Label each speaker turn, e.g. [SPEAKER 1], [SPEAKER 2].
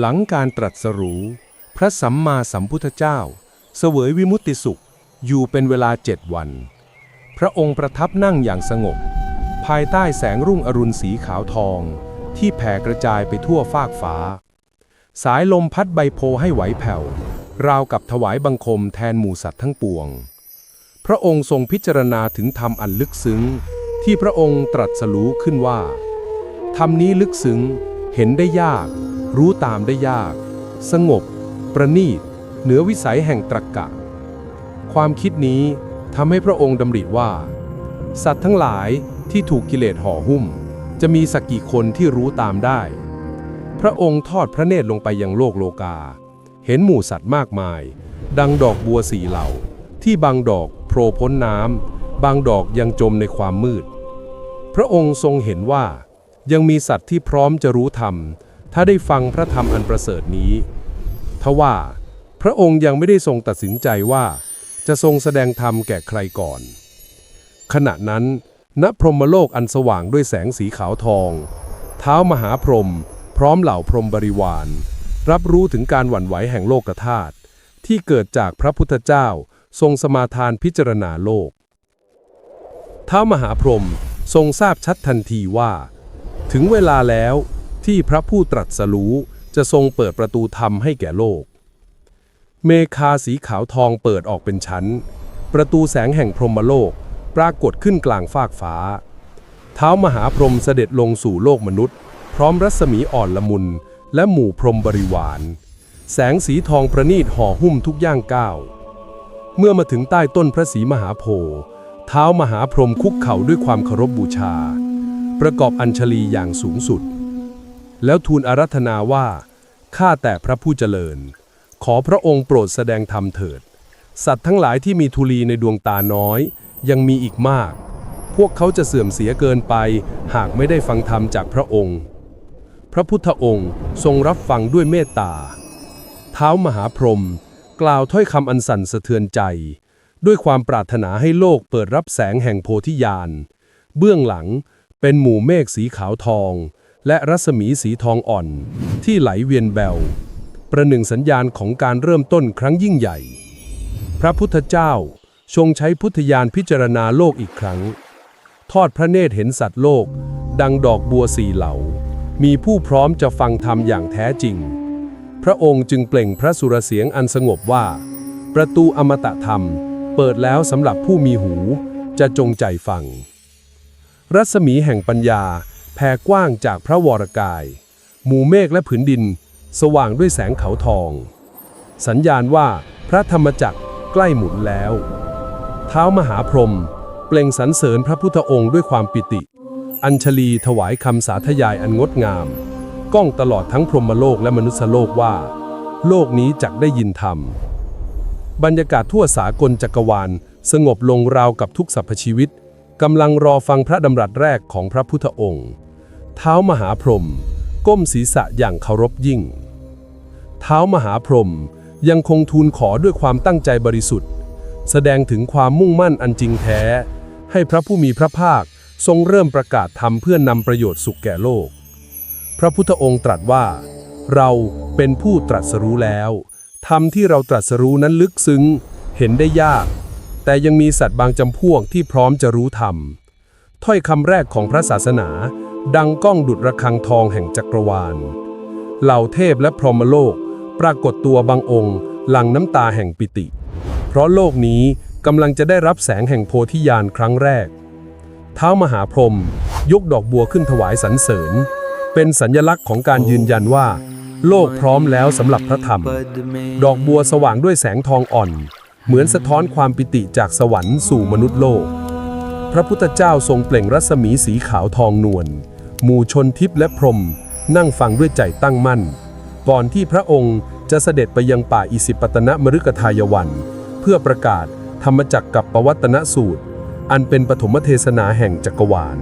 [SPEAKER 1] หลังการตรัสรู้ พระสัมมาสัมพุทธเจ้า เสวยวิมุตติสุข อยู่เป็นเวลาเจ็ดวัน พระองค์ประทับนั่งอย่างสงบ ภายใต้แสงรุ่งอรุณสีขาวทอง ที่แผ่กระจายไปทั่วฟากฟ้า สายลมพัดใบโพให้ไหวแผ่ว ราวกับถวายบังคมแทนหมู่สัตว์ทั้งปวง พระองค์ทรงพิจารณาถึงธรรมอันลึกซึ้ง ที่พระองค์ตรัสรู้ขึ้นว่าธรรมนี้ลึกซึ้ง เห็นได้ยาก รู้ตามได้ยาก สงบ ประณีต เหนือวิสัยแห่งตรรกะ ความคิดนี้ทำให้พระองค์ดำริว่า สัตว์ทั้งหลายที่ถูกกิเลสห่อหุ้ม จะมีสักกี่คนที่รู้ตามได้ พระองค์ทอดพระเนตรลงไปยังโลกโลกา เห็นหมู่สัตว์มากมาย ดังดอกบัวสีเหล่า ที่บางดอกโผล่พ้นน้ำบางดอกยังจมในความมืด พระองค์ทรงเห็นว่ายังมีสัตว์ที่พร้อมจะรู้ธรรม ถ้าได้ฟังพระธรรมอันประเสริฐนี้ทว่าพระองค์ยังไม่ได้ทรงตัดสินใจว่า จะทรงแสดงธรรมแก่ใครก่อน ขณะนั้นณพรหมโลกอันสว่างด้วยแสงสีขาวทอง เท้ามหาพรหมพร้อมเหล่าพรหมบริวาร รับรู้ถึงการหวั่นไหวแห่งโลกธาตุที่เกิดจากพระพุทธเจ้าทรงสมาทานพิจารณาโลกท้ามหาพรหมทรงทราบชัดทันทีว่า ถึงเวลาแล้ว ที่พระผู้ตรัสรู้จะทรงเปิดประตูธรรมให้แก่โลก เมฆาสีขาวทองเปิดออกเป็นชั้น ประตูแสงแห่งพรหมโลกปรากฏขึ้นกลางฟากฟ้า เท้ามหาพรหมเสด็จลงสู่โลกมนุษย์ พร้อมรัศมีอ่อนละมุน และหมู่พรหมบริวาร แสงสีทองประณีตห่อหุ้มทุกย่างก้าว เมื่อมาถึงใต้ต้นพระศรีมหาโพธิ์เท้ามหาพรหมคุกเข่าด้วยความเคารพบูชา ประกอบอัญชลีอย่างสูงสุด แล้วทูลอารัธนาว่า ข้าแต่พระผู้เจริญ ขอพระองค์โปรดแสดงธรรมเถิด สัตว์ทั้งหลายที่มีทุลีในดวงตาน้อย ยังมีอีกมาก พวกเขาจะเสื่อมเสียเกินไป หากไม่ได้ฟังธรรมจากพระองค์ พระพุทธองค์ทรงรับฟังด้วยเมตตา เท้ามหาพรหมกล่าวถ้อยคำอันสั่นสะเทือนใจ ด้วยความปรารถนาให้โลกเปิดรับแสงแห่งโพธิญาณ เบื้องหลังเป็นหมู่เมฆสีขาวทอง และรัศมีสีทองอ่อน ที่ไหลเวียนแบวประหนึ่งสัญญาณของการเริ่มต้นครั้งยิ่งใหญ่ พระพุทธเจ้าทรงใช้พุทธญาณพิจารณาโลกอีกครั้ง ทอดพระเนตรเห็นสัตว์โลก ดังดอกบัวสีเหลา มีผู้พร้อมจะฟังธรรมอย่างแท้จริง พระองค์จึงเปล่งพระสุรเสียงอันสงบว่า ประตูอมตะธรรม เปิดแล้วสำหรับผู้มีหู จะจงใจฟัง รัศมีแห่งปัญญา แผ่กว้างจากพระวรกาย หมู่เมฆและผืนดิน สว่างด้วยแสงเขาทอง สัญญาณว่าพระธรรมจักรใกล้หมุนแล้ว เท้ามหาพรหมเปล่งสรรเสริญพระพุทธองค์ด้วยความปิติ อัญชลีถวายคำสาธยายอันงดงาม ก้องตลอดทั้งพรหมโลกและมนุษยโลกว่า โลกนี้จักได้ยินธรรม บรรยากาศทั่วสากลจักรวาล สงบลงราวกับทุกสรรพชีวิตกำลังรอฟังพระดำรัสแรกของพระพุทธองค์ เท้ามหาพรหมก้มศีรษะอย่างเคารพยิ่ง เท้ามหาพรหมยังคงทูลขอด้วยความตั้งใจบริสุทธิ์ แสดงถึงความมุ่งมั่นอันจริงแท้ ให้พระผู้มีพระภาคทรงเริ่มประกาศธรรมเพื่อนนำประโยชน์สุขแก่โลก พระพุทธองค์ตรัสว่า เราเป็นผู้ตรัสรู้แล้วธรรมที่เราตรัสรู้นั้นลึกซึ้ง เห็นได้ยาก แต่ยังมีสัตว์บางจำพวกที่พร้อมจะรู้ธรรมถ้อยคำแรกของพระศาสนา ดังก้องดุจระฆังทองแห่งจักรวาล เหล่าเทพและพรหมโลก ปรากฏตัวบางองค์หลั่งน้ำตาแห่งปิติ เพราะโลกนี้กำลังจะได้รับแสงแห่งโพธิญาณครั้งแรก เท้ามหาพรหมยกดอกบัวขึ้นถวายสรรเสริญ เป็นสัญลักษณ์ของการยืนยันว่า โลกพร้อมแล้วสำหรับพระธรรม ดอกบัวสว่างด้วยแสงทองอ่อน เหมือนสะท้อนความปิติจากสวรรค์สู่มนุษย์โลก พระพุทธเจ้าทรงเปล่งรัศมีสีขาวทองนวล หมู่ชนทิพย์และพรมนั่งฟังด้วยใจตั้งมั่น ก่อนที่พระองค์จะเสด็จไปยังป่าอิสิปตนมฤกทายวัน เพื่อประกาศธรรมจักรกับปวัตนสูตร อันเป็นปฐมเทศนาแห่งจักรวาล